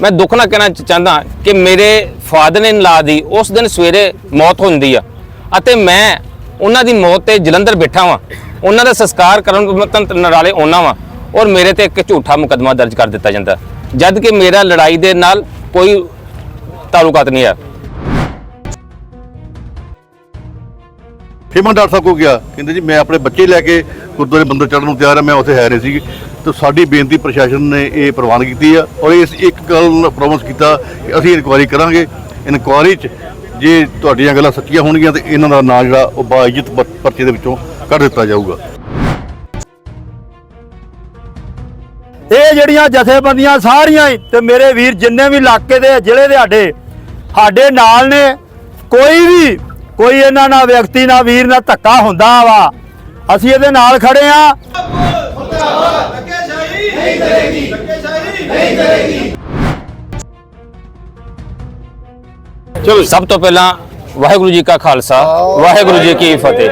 ਮੈਂ ਦੁੱਖ ਨਾਲ ਕਹਿਣਾ ਚਾਹੁੰਦਾ ਕਿ ਮੇਰੇ ਫਾਦਰ ਨੇ ਲਾ ਦੀ, ਉਸ ਦਿਨ ਸਵੇਰੇ ਮੌਤ ਹੁੰਦੀ ਆ। ਅਤੇ ਮੈਂ ਉਹਨਾਂ ਦੀ ਮੌਤ ਤੇ ਜਲੰਧਰ ਬੈਠਾ ਵਾਂ। ਉਹਨਾਂ ਦਾ ਸੰਸਕਾਰ ਕਰਨ ਮਤਨ ਨਰਾਲੇ ਆਉਣਾ ਵਾਂ ਔਰ ਮੇਰੇ ਤੇ ਇੱਕ ਝੂਠਾ ਮੁਕੱਦਮਾ ਦਰਜ ਕਰ ਦਿੱਤਾ ਜਾਂਦਾ। ਜਦ ਕਿ ਮੇਰਾ ਲੜਾਈ ਦੇ ਨਾਲ ਕੋਈ ਤਾਲੁਕਾਤ ਨਹੀਂ ਆ। ਫਿਰ ਮੈਂ ਡਾਕਟਰ ਸਾਹਿਬ ਕੋਲ ਗਿਆ, ਕਹਿੰਦੇ ਜੀ ਮੈਂ ਆਪਣੇ ਬੱਚੇ ਲੈ ਕੇ ਗੁਰਦੁਆਰੇ ਮੰਦਰ ਚੜਨ ਨੂੰ ਤਿਆਰ ਹਾਂ ਮੈਂ ਉੱਥੇ ਹੈ ਨਹੀਂ ਸੀ। ਤੇ ਸਾਡੀ ਬੇਨਤੀ ਪ੍ਰਸ਼ਾਸਨ ਨੇ ਇਹ ਪ੍ਰਵਾਨ ਕੀਤੀ ਆ ਔਰ ਇਸ ਇੱਕ ਗੱਲ ਪ੍ਰੋਮਿਸ ਕੀਤਾ ਕਿ ਅਸੀਂ ਇਨਕੁਆਇਰੀ ਕਰਾਂਗੇ। ਇਨਕੁਆਇਰੀ 'ਚ ਜੇ ਤੁਹਾਡੀਆਂ ਗੱਲਾਂ ਸੱਚੀਆਂ ਹੋਣਗੀਆਂ ਤੇ ਇਹਨਾਂ ਦਾ ਨਾਂ ਜਿਹੜਾ ਉਹ ਬਾਇਜ਼ਤ ਪਰਚੇ ਦੇ ਵਿੱਚੋਂ ਕੱਢ ਦਿੱਤਾ ਜਾਊਗਾ। ਇਹ ਜਿਹੜੀਆਂ ਜਥੇਬੰਦੀਆਂ ਸਾਰੀਆਂ ਹੀ ਤੇ ਮੇਰੇ ਵੀਰ ਜਿੰਨੇ ਵੀ ਇਲਾਕੇ ਦੇ ਜ਼ਿਲ੍ਹੇ ਦੇ ਸਾਡੇ ਸਾਡੇ ਨਾਲ ਨੇ। ਕੋਈ ਵੀ, ਕੋਈ ਇਹਨਾਂ ਨਾਲ ਵਿਅਕਤੀ ਨਾਲ ਵੀਰ ਨਾਲ ਧੱਕਾ ਹੁੰਦਾ ਵਾ। ਅਸੀਂ ਇਹਦੇ ਨਾਲ ਖੜੇ ਆ। ਚਲੋ ਸਭ ਤੋਂ ਪਹਿਲਾਂ ਵਾਹਿਗੁਰੂ ਜੀ ਕਾ ਖਾਲਸਾ ਵਾਹਿਗੁਰੂ ਜੀ ਕੀ ਫਤਿਹ।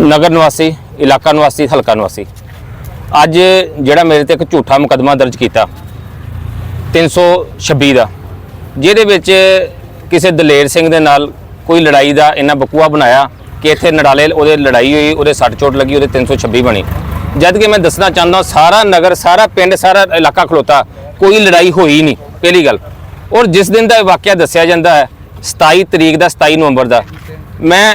ਨਗਰ ਨਿਵਾਸੀ ਇਲਾਕਾ ਨਿਵਾਸੀ ਹਲਕਾ ਨਿਵਾਸੀ। ਅੱਜ ਜਿਹੜਾ ਮੇਰੇ ਤੇ ਇੱਕ ਝੂਠਾ ਮੁਕੱਦਮਾ ਦਰਜ ਕੀਤਾ 326 ਦਾ ਜਿਹਦੇ ਵਿੱਚ ਕਿਸੇ ਦਲੇਰ ਸਿੰਘ ਦੇ ਨਾਲ ਕੋਈ ਲੜਾਈ ਦਾ ਇਹਨਾਂ ਬਕੂਆ ਬਣਾਇਆ ਕਿ ਇੱਥੇ ਨੜਾਲੇ ਉਹਦੇ ਲੜਾਈ ਹੋਈ ਉਹਦੇ ਸੱਟ ਚੋਟ ਲੱਗੀ ਉਹਦੇ 326 ਬਣੀ। ਜਦ ਕਿ ਮੈਂ ਦੱਸਣਾ ਚਾਹੁੰਦਾ ਸਾਰਾ ਨਗਰ, ਸਾਰਾ ਪਿੰਡ, ਸਾਰਾ ਇਲਾਕਾ ਖਲੋਤਾ, ਕੋਈ ਲੜਾਈ ਹੋਈ ਨਹੀਂ, ਪਹਿਲੀ ਗੱਲ। ਔਰ ਜਿਸ ਦਿਨ ਦਾ ਇਹ ਵਾਕਿਆ ਦੱਸਿਆ ਜਾਂਦਾ ਹੈ 27 ਤਰੀਕ ਦਾ 27 ਨਵੰਬਰ ਦਾ, ਮੈਂ,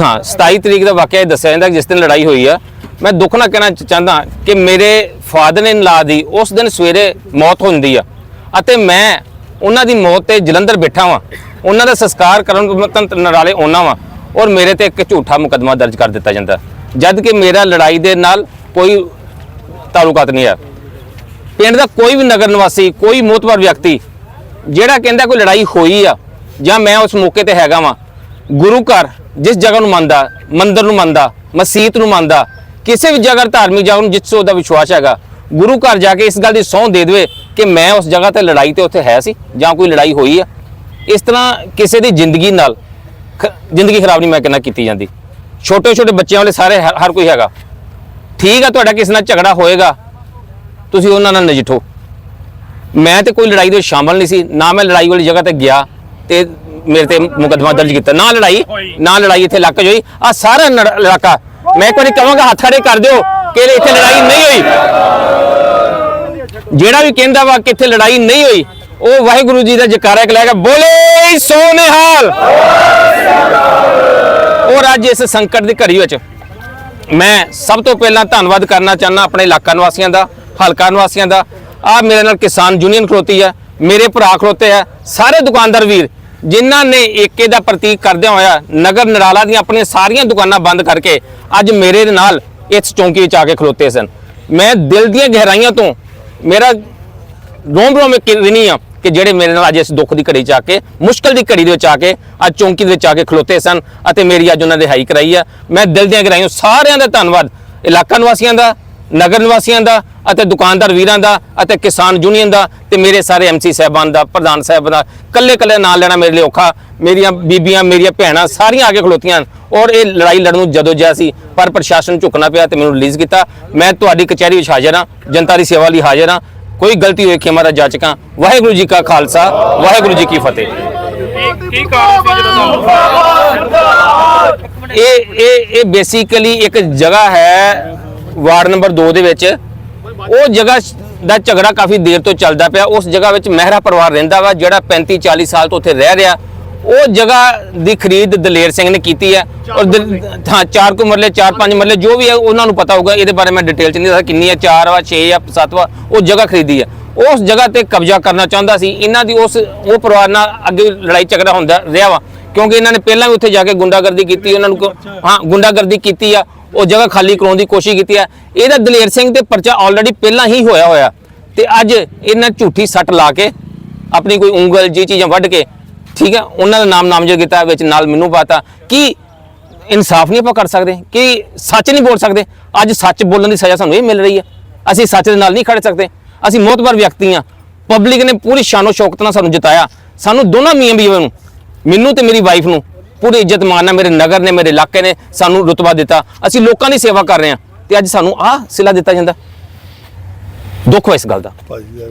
ਹਾਂ 27 ਤਰੀਕ ਦਾ ਵਾਕਿਆ ਇਹ ਦੱਸਿਆ ਜਾਂਦਾ ਜਿਸ ਦਿਨ ਲੜਾਈ ਹੋਈ ਆ, ਮੈਂ ਦੁੱਖ ਨਾਲ ਕਹਿਣਾ ਚਾਹੁੰਦਾ ਕਿ ਮੇਰੇ ਫਾਦਰ ਨੇ ਲਾ ਦੀ ਉਸ ਦਿਨ ਸਵੇਰੇ ਮੌਤ ਹੁੰਦੀ ਆ, ਅਤੇ ਮੈਂ ਉਹਨਾਂ ਦੀ ਮੌਤ ਤੇ ਜਲੰਧਰ ਬੈਠਾ ਵਾਂ, ਉਹਨਾਂ ਦਾ ਸੰਸਕਾਰ ਕਰਨ ਮਤਨ ਨਰਾਲੇ ਆਉਣਾ ਵਾਂ, ਔਰ ਮੇਰੇ ਤੇ ਇੱਕ ਝੂਠਾ ਮੁਕੱਦਮਾ ਦਰਜ ਕਰ ਦਿੱਤਾ ਜਾਂਦਾ। ਜਦ ਕਿ ਮੇਰਾ ਲੜਾਈ ਦੇ ਨਾਲ ਕੋਈ ਤਾਲੁਕਾਤ ਨਹੀਂ ਹੈ। ਪਿੰਡ ਦਾ ਕੋਈ ਵੀ ਨਗਰ ਨਿਵਾਸੀ, ਕੋਈ ਮੋਤਬਰ ਵਿਅਕਤੀ, ਜਿਹੜਾ ਕਹਿੰਦਾ ਕੋਈ ਲੜਾਈ ਹੋਈ ਆ ਜਾਂ ਮੈਂ ਉਸ ਮੌਕੇ ਤੇ ਹੈਗਾ ਵਾਂ, ਗੁਰੂ ਘਰ ਜਿਸ ਜਗ੍ਹਾ ਨੂੰ ਮੰਨਦਾ, ਮੰਦਰ ਨੂੰ ਮੰਨਦਾ, ਮਸਜਿਦ ਨੂੰ ਮੰਨਦਾ, ਕਿਸੇ ਵੀ ਜਗ੍ਹਾ ਧਾਰਮਿਕ ਜਗ੍ਹਾ ਨੂੰ ਜਿੱਥੇ ਉਹਦਾ ਵਿਸ਼ਵਾਸ ਹੈਗਾ, ਗੁਰੂ ਘਰ ਜਾ ਕੇ ਇਸ ਗੱਲ ਦੀ ਸਹੁੰ ਦੇ ਦੇਵੇ ਕਿ ਮੈਂ ਉਸ ਜਗ੍ਹਾ ਤੇ ਲੜਾਈ ਤੇ ਉੱਥੇ ਹੈ ਸੀ ਜਾਂ ਕੋਈ ਲੜਾਈ ਹੋਈ ਆ। ਇਸ ਤਰ੍ਹਾਂ ਕਿਸੇ ਦੀ ਜ਼ਿੰਦਗੀ ਨਾਲ ਖ- ਜ਼ਿੰਦਗੀ ਖਰਾਬ ਨਹੀਂ ਮੈਂ ਕਹਿੰਦਾ ਕੀਤੀ ਜਾਂਦੀ। ਛੋਟੇ ਛੋਟੇ ਬੱਚਿਆਂ ਵਾਲੇ ਸਾਰੇ ਹਰ ਕੋਈ ਹੈਗਾ। ਠੀਕ ਆ, ਤੁਹਾਡਾ ਕਿਸੇ ਨਾਲ ਝਗੜਾ ਹੋਏਗਾ, ਤੁਸੀਂ ਉਹਨਾਂ ਨਾਲ ਨਜਿੱਠੋ। ਮੈਂ ਤੇ ਕੋਈ ਲੜਾਈ ਦੇ ਵਿੱਚ ਸ਼ਾਮਲ ਨਹੀਂ ਸੀ, ਨਾ ਮੈਂ ਲੜਾਈ ਵਾਲੀ ਜਗ੍ਹਾ ਤੇ ਗਿਆ ਤੇ ਮੇਰੇ ਤੇ ਮੁਕੱਦਮਾ ਦਰਜ ਕੀਤਾ। ਨਾ ਲੜਾਈ ਨਾ ਲੜਾਈ ਇੱਥੇ ਇਲਾਕੇ 'ਚ ਹੋਈ ਆ ਸਾਰਾ ਨੜ- ਇਲਾਕਾ। ਮੈਂ ਇੱਕ ਕਹਾਂਗਾ, ਹੱਥ ਖੜੇ ਕਰ ਦਿਓ ਕਿ ਇੱਥੇ ਲੜਾਈ ਨਹੀਂ ਹੋਈ। ਜਿਹੜਾ ਵੀ ਕਹਿੰਦਾ ਵਾ ਕਿ ਇੱਥੇ ਲੜਾਈ ਨਹੀਂ ਹੋਈ, ਉਹ ਵਾਹਿਗੁਰੂ ਜੀ ਦਾ ਜਕਾਰਾ ਕਰਾਏਗਾ ਬੋਲੇ ਸੋ ਔਰ ਅੱਜ ਇਸ ਸੰਕਟ ਦੀ ਘੜੀ ਵਿੱਚ ਮੈਂ ਸਭ ਤੋਂ ਪਹਿਲਾਂ ਧੰਨਵਾਦ ਕਰਨਾ ਚਾਹੁੰਦਾ ਆਪਣੇ ਇਲਾਕਾ ਨਿਵਾਸੀਆਂ ਦਾ, ਹਲਕਾ ਨਿਵਾਸੀਆਂ ਦਾ। ਆ ਮੇਰੇ ਨਾਲ ਕਿਸਾਨ ਯੂਨੀਅਨ ਖਲੋਤੀ ਹੈ, ਮੇਰੇ ਭਰਾ ਖਲੋਤੇ ਹੈ, ਸਾਰੇ ਦੁਕਾਨਦਾਰ ਵੀਰ, ਜਿਨ੍ਹਾਂ ਨੇ ਏਕੇ ਦਾ ਪ੍ਰਤੀਕ ਕਰਦਿਆਂ ਹੋਇਆ ਨਗਰ ਨਰਾਲਾ ਦੀਆਂ ਆਪਣੀਆਂ ਸਾਰੀਆਂ ਦੁਕਾਨਾਂ ਬੰਦ ਕਰਕੇ ਅੱਜ ਮੇਰੇ ਨਾਲ ਇਸ ਚੌਂਕੀ ਵਿੱਚ ਆ ਕੇ ਖਲੋਤੇ ਸਨ। ਮੈਂ ਦਿਲ ਦੀਆਂ ਗਹਿਰਾਈਆਂ ਤੋਂ ਮੇਰਾ ਰੋਮ ਰੋਮ ਇੱਕ ਰਿਣੀ ਆ ਕਿ ਜਿਹੜੇ ਮੇਰੇ ਨਾਲ ਅੱਜ ਇਸ ਦੁੱਖ ਦੀ ਘੜੀ ਚ ਆ ਕੇ, ਮੁਸ਼ਕਲ ਦੀ ਘੜੀ ਦੇ ਵਿੱਚ ਆ ਕੇ, ਅੱਜ ਚੌਂਕੀ ਦੇ ਵਿੱਚ ਆ ਕੇ ਖਲੋਤੇ ਸਨ ਅਤੇ ਮੇਰੀ ਅੱਜ ਉਹਨਾਂ ਨੇ ਰਿਹਾਈ ਕਰਾਈ ਆ। ਮੈਂ ਦਿਲ ਦੀਆਂ ਗਹਿਰਾਈਆਂ ਸਾਰਿਆਂ ਦਾ ਧੰਨਵਾਦ। ਇਲਾਕਾ ਨਿਵਾਸੀਆਂ ਦਾ, ਨਗਰ ਨਿਵਾਸੀਆਂ ਦਾ ਅਤੇ ਦੁਕਾਨਦਾਰ ਵੀਰਾਂ ਦਾ ਅਤੇ ਕਿਸਾਨ ਯੂਨੀਅਨ ਦਾ ਤੇ ਮੇਰੇ ਸਾਰੇ ਐਮਸੀ ਸਾਹਿਬਾਨ ਦਾ, ਪ੍ਰਧਾਨ ਸਾਹਿਬ ਦਾ ਕੱਲੇ ਕੱਲੇ ਨਾਲ ਲੈਣਾ ਮੇਰੇ ਲਈ ਔਖਾ। ਮੇਰੀਆਂ ਬੀਬੀਆਂ, ਮੇਰੀਆਂ ਭੈਣਾਂ ਸਾਰੀਆਂ ਆ ਕੇ ਖਲੋਤੀਆਂ ਹਨ ਔਰ ਇਹ ਲੜਾਈ ਲੜਨ ਨੂੰ ਜਦੋਂ ਜਿਆ ਸੀ, ਪਰ ਪ੍ਰਸ਼ਾਸਨ ਝੁਕਣਾ ਪਿਆ ਤੇ ਮੈਨੂੰ ਰਿਲੀਜ਼ ਕੀਤਾ। ਮੈਂ ਤੁਹਾਡੀ ਕਚਹਿਰੀ ਵਿੱਚ ਹਾਜ਼ਰ ਹਾਂ, ਜਨਤਾ ਦੀ ਸੇਵਾ ਲਈ ਹਾਜ਼ਰ ਹਾਂ। ਕੋਈ ਗਲਤੀ ਹੋਈ ਖਿਮਾ ਦਾ ਜਾਚਕਾਂ? ਵਾਹਿਗੁਰੂ ਜੀ ਕਾ ਖਾਲਸਾ ਵਾਹਿਗੁਰੂ ਜੀ ਕੀ ਫਤਿਹ। ਕੀ ਕਾਰਨ ਸੀ ਇਹ ਇਹ ਇਹ ਬੇਸਿਕਲੀ ਇੱਕ ਜਗ੍ਹਾ ਹੈ ਵਾਰਡ ਨੰਬਰ 2 ਦੇ ਵਿੱਚ। ਉਹ ਜਗ੍ਹਾ ਦਾ ਝਗੜਾ ਕਾਫੀ ਦੇਰ ਤੋਂ ਚੱਲਦਾ ਪਿਆ। ਉਸ ਜਗ੍ਹਾ ਵਿੱਚ ਮਹਿਰਾ ਪਰਿਵਾਰ ਰਹਿੰਦਾ ਵਾ ਜਿਹੜਾ 35 40 ਸਾਲ ਤੋਂ ਉੱਥੇ ਰਹਿ ਰਿਹਾ। ਉਹ ਜਗ੍ਹਾ ਦੀ ਖਰੀਦ ਦਲੇਰ ਸਿੰਘ ਨੇ ਕੀਤੀ ਹੈ ਔਰ ਦਲ- ਹਾਂ ਚਾਰ ਕੁ ਮਰਲੇ ਚਾਰ ਪੰਜ ਮਰਲੇ ਜੋ ਵੀ ਹੈ ਉਹਨਾਂ ਨੂੰ ਪਤਾ ਹੋਊਗਾ। ਇਹਦੇ ਬਾਰੇ ਮੈਂ ਡਿਟੇਲ ਚ ਨਹੀਂ ਦੱਸਦਾ ਕਿੰਨੀ ਹੈ 4 ਵਾ 6 ਜਾਂ 7 ਵਾ ਉਹ ਜਗ੍ਹਾ ਖਰੀਦੀ ਹੈ। ਉਸ ਜਗ੍ਹਾ ਤੇ ਕਬਜ਼ਾ ਕਰਨਾ ਚਾਹੁੰਦਾ ਸੀ। ਇਹਨਾਂ ਦੀ ਉਸ ਉਹ ਪਰਿਵਾਰ ਨਾਲ ਅੱਗੇ ਲੜਾਈ ਝਗੜਾ ਹੁੰਦਾ ਰਿਹਾ ਵਾ। ਕਿਉਂਕਿ ਇਹਨਾਂ ਨੇ ਪਹਿਲਾਂ ਵੀ ਉੱਥੇ ਜਾ ਕੇ ਗੁੰਡਾਗਰਦੀ ਕੀਤੀ ਉਹਨਾਂ ਨੂੰ ਕ- ਹਾਂ ਗੁੰਡਾਗਰਦੀ ਕੀਤੀ ਆ। ਉਹ ਜਗ੍ਹਾ ਖਾਲੀ ਕਰਾਉਣ ਦੀ ਕੋਸ਼ਿਸ਼ ਕੀਤੀ ਆ। ਇਹਦਾ ਦਲੇਰ ਸਿੰਘ ਤੇ ਪਰਚਾ ਆਲਰੇਡੀ ਪਹਿਲਾਂ ਹੀ ਹੋਇਆ ਹੋਇਆ। ਤੇ ਅੱਜ ਇਹਨਾਂ ਝੂਠੀ ਸੱਟ ਲਾ ਕੇ ਆਪਣੀ ਕੋਈ ਉਂਗਲ ਜੀ ਚੀਜ਼ਾਂ ਵੱਢ ਕੇ ਠੀਕ ਹੈ? ਉਹਨਾਂ ਦਾ ਨਾਮ ਨਾਮਜ਼ਦ ਕੀਤਾ, ਵਿੱਚ ਨਾਲ ਮੈਨੂੰ ਪਤਾ। ਕਿ ਇਨਸਾਫ ਨਹੀਂ ਆਪਾਂ ਕਰ ਸਕਦੇ? ਕਿ ਸੱਚ ਨਹੀਂ ਬੋਲ ਸਕਦੇ? ਅੱਜ ਸੱਚ ਬੋਲਣ ਦੀ ਸਜ਼ਾ ਸਾਨੂੰ ਇਹ ਮਿਲ ਰਹੀ ਹੈ। ਅਸੀਂ ਸੱਚ ਦੇ ਨਾਲ ਨਹੀਂ ਖੜ ਸਕਦੇ। ਅਸੀਂ ਮੋਤਬਰ ਵਿਅਕਤੀ ਹਾਂ। ਪਬਲਿਕ ਨੇ ਪੂਰੀ ਸ਼ਾਨੋ ਸ਼ੌਕਤ ਨਾਲ ਸਾਨੂੰ ਜਿਤਾਇਆ। ਸਾਨੂੰ ਦੋਨਾਂ ਮੀਆਂ ਬੀਵੀਆਂ ਨੂੰ, ਮੈਨੂੰ ਤੇ ਮੇਰੀ ਵਾਈਫ ਨੂੰ, ਪੂਰੀ ਇੱਜ਼ਤ ਮਾਨ ਮੇਰੇ ਨਗਰ ਨੇ, ਮੇਰੇ ਇਲਾਕੇ ਨੇ ਸਾਨੂੰ ਰੁਤਬਾ ਦਿੱਤਾ। ਅਸੀਂ ਲੋਕਾਂ ਦੀ ਸੇਵਾ ਕਰ ਰਹੇ ਹਾਂ ਤੇ ਅੱਜ ਸਾਨੂੰ ਆਹ ਸਿਲਾ ਦਿੱਤਾ ਜਾਂਦਾ। ਦੁੱਖ ਵਾ ਇਸ ਗੱਲ ਦਾ? ਭਾਜੀ।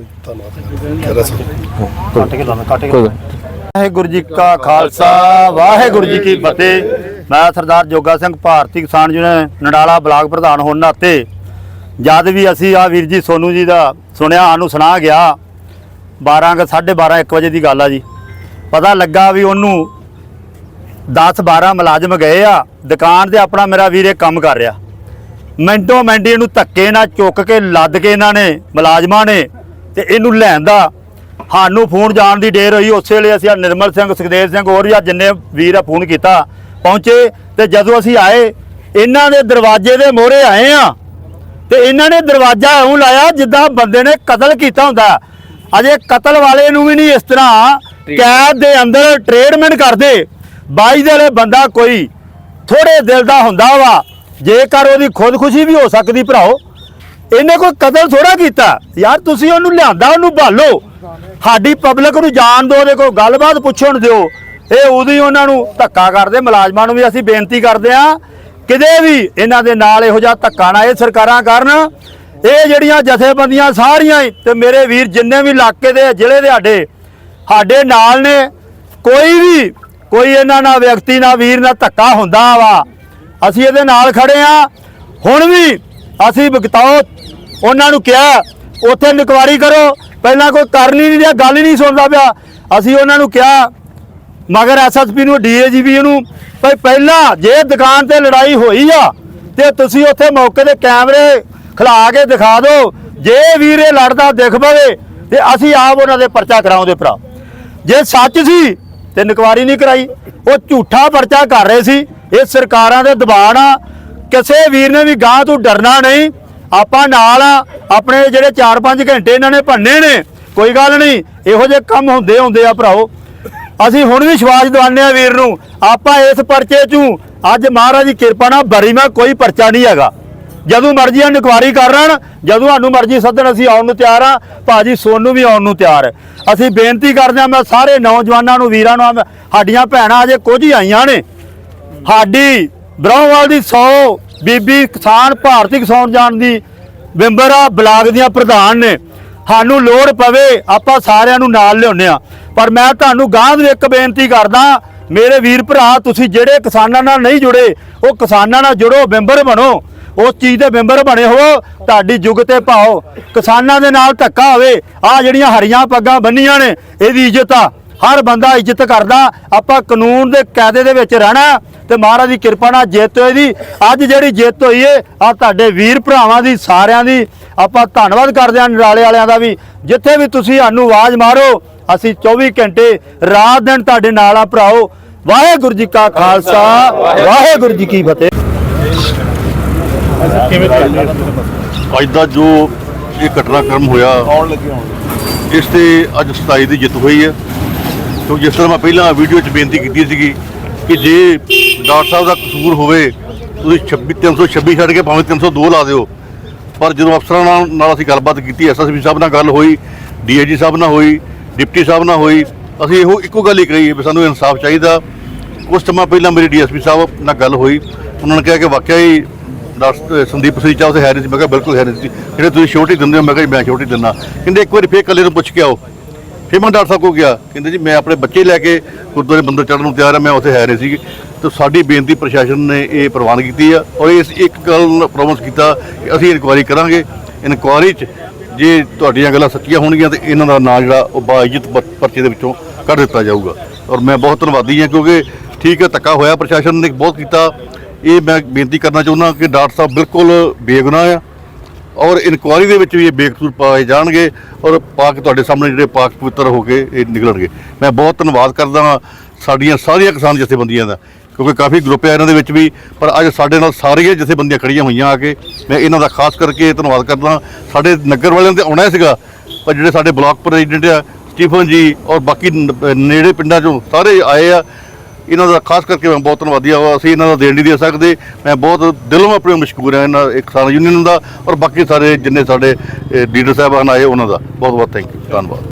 ਵਾਹਿਗੁਰੂ ਜੀ ਕਾ ਖਾਲਸਾ ਵਾਹਿਗੁਰੂ ਜੀ ਕੀ ਫਤਿਹ। ਮੈਂ ਸਰਦਾਰ ਜੋਗਾ ਸਿੰਘ ਭਾਰਤੀ ਕਿਸਾਨ ਯੂਨੀਅਨ ਨਡਾਲਾ ਬਲਾਕ ਪ੍ਰਧਾਨ ਹੋਣ ਨਾਤੇ ਜਦ ਵੀ ਅਸੀਂ ਆ ਵੀਰ ਜੀ ਸੋਨੂ ਜੀ ਦਾ ਸੁਣਿਆ ਸਾਨੂੰ ਸੁਣਾ ਗਿਆ 12 ਕੁ 12:30 1 ਵਜੇ ਦੀ ਗੱਲ ਆ ਜੀ। ਪਤਾ ਲੱਗਾ ਵੀ ਉਹਨੂੰ 10 12 ਮੁਲਾਜ਼ਮ ਗਏ ਆ ਦੁਕਾਨ ਤੇ ਆਪਣਾ ਮੇਰਾ ਵੀਰ ਇਹ ਕੰਮ ਕਰ ਰਿਹਾ। ਮਿੰਟੋ ਮਿੰਟ ਇਹਨੂੰ ਧੱਕੇ ਨਾਲ ਚੁੱਕ ਕੇ ਲੱਦ ਕੇ ਇਹਨਾਂ ਨੇ ਮੁਲਾਜ਼ਮਾਂ ਨੇ ਤੇ ਇਹਨੂੰ ਲੈਂਦਾ ਸਾਨੂੰ ਫੋਨ ਜਾਣ ਦੀ ਢੇਰ ਹੋਈ। ਉਸੇ ਵੇਲੇ ਅਸੀਂ ਨਿਰਮਲ ਸਿੰਘ ਸੁਖਦੇਵ ਸਿੰਘ ਹੋਰ ਜਾਂ ਜਿੰਨੇ ਵੀਰ ਆ ਫੋਨ ਕੀਤਾ ਪਹੁੰਚੇ ਤੇ ਜਦੋਂ ਅਸੀਂ ਆਏ ਇਹਨਾਂ ਦੇ ਦਰਵਾਜ਼ੇ ਦੇ ਮੋਹਰੇ ਆਏ ਆ ਤੇ ਇਹਨਾਂ ਨੇ ਦਰਵਾਜ਼ਾ ਐਉਂ ਲਾਇਆ ਜਿੱਦਾਂ ਬੰਦੇ ਨੇ ਕਤਲ ਕੀਤਾ ਹੁੰਦਾ। ਅਜੇ ਕਤਲ ਵਾਲੇ ਨੂੰ ਵੀ ਨਹੀਂ ਇਸ ਤਰ੍ਹਾਂ ਕੈਦ ਦੇ ਅੰਦਰ ਟ੍ਰੀਟਮੈਂਟ ਕਰਦੇ। ਬਾਈ ਦੇ ਵਾਲੇ ਬੰਦਾ ਕੋਈ ਥੋੜੇ ਦਿਲ ਦਾ ਹੁੰਦਾ ਵਾ। ਜੇਕਰ ਉਹਦੀ ਖੁਦਕੁਸ਼ੀ ਵੀ ਹੋ ਸਕਦੀ ਭਰਾਓ, ਇਹਨੇ ਕੋਈ ਕਤਲ ਥੋੜਾ ਕੀਤਾ। ਯਾਰ ਤੁਸੀਂ ਉਹਨੂੰ ਲਿਆਂਦਾ, ਉਹਨੂੰ ਭਾਲੋ ਸਾਡੀ ਪਬਲਿਕ ਨੂੰ ਜਾਣ ਦਿਓ, ਉਹਦੇ ਕੋਲ ਗੱਲਬਾਤ ਪੁੱਛਣ ਦਿਓ। ਇਹ ਉਦੋਂ ਉਹਨਾਂ ਨੂੰ ਧੱਕਾ ਕਰਦੇ, ਮੁਲਾਜ਼ਮਾਂ ਨੂੰ ਵੀ ਅਸੀਂ ਬੇਨਤੀ ਕਰਦੇ ਆ ਕਿਤੇ ਵੀ ਇਹਨਾਂ ਦੇ ਨਾਲ ਇਹੋ ਜਿਹਾ ਧੱਕਾ ਨਾ ਇਹ ਸਰਕਾਰਾਂ ਕਰਨ। ਇਹ ਜਿਹੜੀਆਂ ਜਥੇਬੰਦੀਆਂ ਸਾਰੀਆਂ ਹੀ, ਤੇ ਮੇਰੇ ਵੀਰ ਜਿੰਨੇ ਵੀ ਇਲਾਕੇ ਦੇ ਜ਼ਿਲ੍ਹੇ ਦੇ ਸਾਡੇ ਸਾਡੇ ਨਾਲ ਨੇ, ਕੋਈ ਵੀ, ਕੋਈ ਇਹਨਾਂ ਨਾਲ ਵਿਅਕਤੀ ਨਾਲ ਵੀਰ ਨਾਲ ਧੱਕਾ ਹੁੰਦਾ ਵਾ। ਅਸੀਂ ਇਹਦੇ ਨਾਲ ਖੜੇ ਆ। ਹੁਣ ਵੀ ਅਸੀਂ ਬਗਤਾਓ ਉਹਨਾਂ ਨੂੰ ਕਿਹਾ, ਉੱਥੇ ਨਿਕਵਾਰੀ ਕਰੋ। ਪਹਿਲਾਂ ਕੋਈ ਕਰਨ ਹੀ ਨਹੀਂ ਰਿਹਾ, ਗੱਲ ਹੀ ਨਹੀਂ ਸੁਣਦਾ ਪਿਆ। ਅਸੀਂ ਉਹਨਾਂ ਨੂੰ ਕਿਹਾ, ਮਗਰ ਐਸਐਸਪੀ ਨੂੰ ਡੀਏਜੀਪੀ ਨੂੰ, ਭਈ ਪਹਿਲਾਂ ਜੇ ਦੁਕਾਨ ਤੇ ਲੜਾਈ ਹੋਈ ਆ, ਤੇ ਤੁਸੀਂ ਉੱਥੇ ਮੌਕੇ ਦੇ ਕੈਮਰੇ ਖਿਲਾ ਕੇ ਦਿਖਾ ਦਿਓ ਜੇ ਵੀਰ ਇਹ ਲੜਦਾ ਦਿਖ ਪਵੇ, ਤੇ ਅਸੀਂ ਆਪ ਉਹਨਾਂ ਦੇ ਪਰਚਾ ਕਰਾਉਂਦੇ ਭਰਾ। ਜੇ ਸੱਚ ਸੀ ਤੇ ਇਨਕੁਆਰੀ ਨਹੀਂ ਕਰਾਈ। ਉਹ ਝੂਠਾ ਪਰਚਾ ਕਰ ਰਹੇ ਸੀ। ਇਹ ਸਰਕਾਰਾਂ ਦੇ ਦਬਾਅ ਨਾਲ ਕਿਸੇ ਵੀਰ ਨੇ ਵੀ ਗਾਂ ਤੋਂ ਡਰਨਾ ਨਹੀਂ। ਆਪਾਂ ਨਾਲ ਆ। ਆਪਣੇ ਜਿਹੜੇ 4-5 ਘੰਟੇ ਇਹਨਾਂ ਨੇ ਭੰਨੇ ਨੇ, ਕੋਈ ਗੱਲ ਨਹੀਂ। ਇਹੋ ਜਿਹੇ ਕੰਮ ਹੁੰਦੇ ਹੁੰਦੇ ਆ ਭਰਾਓ। ਅਸੀਂ ਹੁਣ ਵੀ ਵਿਸ਼ਵਾਸ ਦਿਵਾਉਂਦੇ ਆ ਵੀਰ ਨੂੰ। ਆਪਾਂ ਇਸ ਪਰਚੇ 'ਚੋਂ ਅੱਜ ਮਹਾਰਾਜ ਦੀ ਕਿਰਪਾ ਨਾਲ ਬਰੀ ਮੈਂ ਕੋਈ ਪਰਚਾ ਨਹੀਂ ਹੈਗਾ। ਜਦੋਂ ਮਰਜ਼ੀ ਇਨਕੁਆਰੀ ਕਰਨ ਜਦੋਂ ਸਾਨੂੰ ਮਰਜ਼ੀ ਸੱਦਣ, ਅਸੀਂ ਆਉਣ ਨੂੰ ਤਿਆਰ ਆ, ਭਾਜੀ ਸੋਨੂੰ ਵੀ ਆਉਣ ਨੂੰ ਤਿਆਰ। ਹੈ ਅਸੀਂ ਬੇਨਤੀ ਕਰਦੇ ਆ ਮੈਂ ਸਾਰੇ ਨੌਜਵਾਨਾਂ ਨੂੰ, ਵੀਰਾਂ ਨੂੰ ਸਾਡੀਆਂ ਭੈਣਾਂ ਅਜੇ ਕੁਝ ਹੀ ਆਈਆਂ ਨੇ। ਸਾਡੀ ਬ੍ਰਹਮਵਾਲ ਦੀ 100 ਬੀਬੀ ਕਿਸਾਨ ਭਾਰਤੀ ਕਿਸਾਨ ਜਾਣ ਦੀ ਮੈਂਬਰ ਆ, ਬਲਾਕ ਦੀਆਂ ਪ੍ਰਧਾਨ ਨੇ। ਸਾਨੂੰ ਲੋੜ ਪਵੇ, ਆਪਾਂ ਸਾਰਿਆਂ ਨੂੰ ਨਾਲ ਲਿਆਉਂਦੇ ਆ ਪਰ ਮੈਂ ਤੁਹਾਨੂੰ ਗਾਂਹ ਨੂੰ ਇੱਕ ਬੇਨਤੀ ਕਰਦਾ, ਮੇਰੇ ਵੀਰ ਭਰਾ, ਤੁਸੀਂ ਜਿਹੜੇ ਕਿਸਾਨਾਂ ਨਾਲ ਨਹੀਂ ਜੁੜੇ, ਉਹ ਕਿਸਾਨਾਂ ਨਾਲ ਜੁੜੋ, ਮੈਂਬਰ ਬਣੋ। ਉਸ ਚੀਜ਼ ਦੇ ਮੈਂਬਰ ਬਣੇ ਹੋ ਤੁਹਾਡੀ ਜੁਗ ਤੇ ਪਾਓ। ਕਿਸਾਨਾਂ ਦੇ ਨਾਲ ਧੱਕਾ ਹੋਵੇ ਆ ਜਿਹੜੀਆਂ ਹਰੀਆਂ ਪੱਗਾਂ ਬੰਨੀਆਂ ਨੇ, ਇਹਦੀ ਇੱਜ਼ਤ ਆ। ਹਰ ਬੰਦਾ ਇੱਜ਼ਤ ਕਰਦਾ, ਆਪਾਂ ਕਾਨੂੰਨ ਦੇ ਕਾਇਦੇ ਦੇ ਵਿੱਚ ਰਹਿਣਾ ਤੇ ਮਹਾਰਾਜ ਦੀ ਕਿਰਪਾ ਨਾਲ ਜਿੱਤ ਹੋਈ ਦੀ। ਅੱਜ ਜਿਹੜੀ ਜਿੱਤ ਹੋਈ ਏ ਆ ਤੁਹਾਡੇ ਵੀਰ ਭਰਾਵਾਂ ਦੀ, ਸਾਰਿਆਂ ਦੀ, ਆਪਾਂ ਧੰਨਵਾਦ ਕਰਦੇ ਹਾਂ ਨਰਾਲੇ ਵਾਲਿਆਂ ਦਾ ਵੀ। ਜਿੱਥੇ ਵੀ ਤੁਸੀਂ ਸਾਨੂੰ ਆਵਾਜ਼ ਮਾਰੋ, ਅਸੀਂ 24 ਘੰਟੇ ਰਾਤ ਦਿਨ ਤੁਹਾਡੇ ਨਾਲ ਆ ਭਰਾਓ। ਵਾਹਿਗੁਰੂ ਜੀ ਕਾ ਖਾਲਸਾ, ਵਾਹਿਗੁਰੂ ਜੀ ਕੀ ਫਤਿਹ। ਅੱਜ ਦਾ ਜੋ ਇਹ ਘਟਨਾਕ੍ਰਮ ਹੋਇਆ ਇਸ ਤੇ ਅੱਜ 27 ਦੀ ਜਿੱਤ ਹੋਈ ਹੈ। ਕਿਉਂਕਿ ਜਿਸ ਤਰ੍ਹਾਂ ਮੈਂ ਪਹਿਲਾਂ ਵੀਡੀਓ 'ਚ ਬੇਨਤੀ ਕੀਤੀ ਸੀਗੀ ਕਿ ਜੇ ਡਾਕਟਰ ਸਾਹਿਬ ਦਾ ਕਸੂਰ ਹੋਵੇ ਤੁਸੀਂ 26 326 ਛੱਡ ਕੇ ਭਾਵੇਂ 302 ਲਾ ਦਿਓ। ਪਰ ਜਦੋਂ ਅਫਸਰਾਂ ਨਾਲ ਨਾਲ ਅਸੀਂ ਗੱਲਬਾਤ ਕੀਤੀ ਐਸਐਸਪੀ ਸਾਹਿਬ ਨਾਲ ਗੱਲ ਹੋਈ ਡੀਆਈਜੀ ਸਾਹਿਬ ਨਾਲ ਹੋਈ ਡਿਪਟੀ ਸਾਹਿਬ ਨਾਲ ਹੋਈ ਅਸੀਂ ਇਹੋ ਇੱਕੋ ਗੱਲ ਹੀ ਕਹੀ ਵੀ ਸਾਨੂੰ ਇਨਸਾਫ ਚਾਹੀਦਾ। ਕੁਝ ਸਮਾਂ ਪਹਿਲਾਂ ਮੇਰੀ ਡੀਐਸਪੀ ਸਾਹਿਬ ਨਾਲ ਗੱਲ ਹੋਈ। ਉਹਨਾਂ ਨੇ ਕਿਹਾ ਕਿ ਵਾਕਿਆ ਹੀ ਡਾਕਟਰ ਸੰਦੀਪ ਸਰੀਚਾ ਉੱਥੇ ਹੈ ਨਹੀਂ ਸੀ। ਮੈਂ ਕਿਹਾ ਬਿਲਕੁਲ ਹੈ ਨਹੀਂ ਸੀ। ਜਿਹੜੇ ਤੁਸੀਂ ਛੋਟੀ ਦਿੰਦੇ ਹੋ, ਮੈਂ ਕਿਹਾ ਜੀ ਮੈਂ ਛੋਟੀ ਦਿੰਦਾ। ਕਹਿੰਦੇ ਇੱਕ ਵਾਰੀ ਫੇਰ ਇਕੱਲੇ ਨੂੰ ਪੁੱਛ ਕੇ ਆਓ। ਫਿਰ ਮੈਂ ਡਾਕਟਰ ਸਾਹਿਬ ਕੋਲ ਗਿਆ। ਕਹਿੰਦੇ ਜੀ ਮੈਂ ਆਪਣੇ ਬੱਚੇ ਲੈ ਕੇ ਗੁਰਦੁਆਰੇ ਮੰਦਰ ਚੜ੍ਹਨ ਨੂੰ ਤਿਆਰ ਹਾਂ ਮੈਂ ਉੱਥੇ ਹੈ ਨਹੀਂ ਸੀ। ਤਾਂ ਸਾਡੀ ਬੇਨਤੀ ਪ੍ਰਸ਼ਾਸਨ ਨੇ ਇਹ ਪ੍ਰਵਾਨ ਕੀਤੀ ਆ ਔਰ ਇਸ ਇੱਕ ਗੱਲ ਪ੍ਰੋਮਿਸ ਕੀਤਾ ਕਿ ਅਸੀਂ ਇਨਕੁਆਇਰੀ ਕਰਾਂਗੇ। ਇਨਕੁਆਇਰੀ 'ਚ ਜੇ ਤੁਹਾਡੀਆਂ ਗੱਲਾਂ ਸੱਚੀਆਂ ਹੋਣਗੀਆਂ ਤੇ ਇਹਨਾਂ ਦਾ ਨਾਂ ਜਿਹੜਾ ਉਹ ਬਾਇਜ਼ਤ ਪਰਚੇ ਦੇ ਵਿੱਚੋਂ ਕੱਢ ਦਿੱਤਾ ਜਾਊਗਾ। ਔਰ ਮੈਂ ਬਹੁਤ ਧੰਨਵਾਦੀ ਹਾਂ ਕਿਉਂਕਿ ਠੀਕ ਹੈ, ਧੱਕਾ ਹੋਇਆ ਪ੍ਰਸ਼ਾਸਨ ਨੇ, ਬਹੁਤ ਕੀਤਾ। ਇਹ ਮੈਂ ਬੇਨਤੀ ਕਰਨਾ ਚਾਹੁੰਦਾ ਕਿ ਡਾਕਟਰ ਸਾਹਿਬ ਬਿਲਕੁਲ ਬੇਗੁਨਾਹ ਆ ਔਰ ਇਨਕੁਆਇਰੀ ਦੇ ਵਿੱਚ ਵੀ ਇਹ ਬੇਕਸੂਰ ਪਾਏ ਜਾਣਗੇ ਔਰ ਪਾ ਕੇ ਤੁਹਾਡੇ ਸਾਹਮਣੇ ਜਿਹੜੇ ਪਾਕ ਪਵਿੱਤਰ ਹੋ ਕੇ ਇਹ ਨਿਕਲਣਗੇ। ਮੈਂ ਬਹੁਤ ਧੰਨਵਾਦ ਕਰਦਾ ਹਾਂ ਸਾਡੀਆਂ ਸਾਰੀਆਂ ਕਿਸਾਨ ਜਥੇਬੰਦੀਆਂ ਦਾ, ਕਿਉਂਕਿ ਕਾਫੀ ਗਰੁੱਪ ਹੈ ਇਹਨਾਂ ਦੇ ਵਿੱਚ ਵੀ, ਪਰ ਅੱਜ ਸਾਡੇ ਨਾਲ ਸਾਰੀਆਂ ਜਥੇਬੰਦੀਆਂ ਖੜੀਆਂ ਹੋਈਆਂ ਆ ਕੇ ਮੈਂ ਇਹਨਾਂ ਦਾ ਖਾਸ ਕਰਕੇ ਧੰਨਵਾਦ ਕਰਦਾ ਸਾਡੇ ਨਗਰ ਵਾਲਿਆਂ ਤੇ ਆਉਣਾ ਸੀਗਾ, ਪਰ ਜਿਹੜੇ ਸਾਡੇ ਬਲਾਕ ਪ੍ਰੈਜ਼ੀਡੈਂਟ ਆ, ਸਟੀਫਨ ਜੀ ਔਰ ਬਾਕੀ ਨੇੜੇ ਪਿੰਡਾਂ ਚੋਂ ਸਾਰੇ ਆਏ ਆ ਇਹਨਾਂ ਦਾ ਖਾਸ ਕਰਕੇ ਮੈਂ ਬਹੁਤ ਧੰਨਵਾਦੀ ਹਾਂ। ਅਸੀਂ ਇਹਨਾਂ ਦਾ ਦੇਣ ਨਹੀਂ ਦੇ ਸਕਦੇ। ਮੈਂ ਬਹੁਤ ਦਿਲੋਂ ਆਪਣੇ ਮਸ਼ਕੂਰ ਹਾਂ ਇਹਨਾਂ ਇੱਕ ਕਿਸਾਨ ਯੂਨੀਅਨ ਦਾ ਔਰ ਬਾਕੀ ਸਾਰੇ ਜਿੰਨੇ ਸਾਡੇ ਲੀਡਰ ਸਾਹਿਬਾਨ ਆਏ ਉਹਨਾਂ ਦਾ। ਬਹੁਤ ਬਹੁਤ ਥੈਂਕ ਯੂ ਧੰਨਵਾਦ।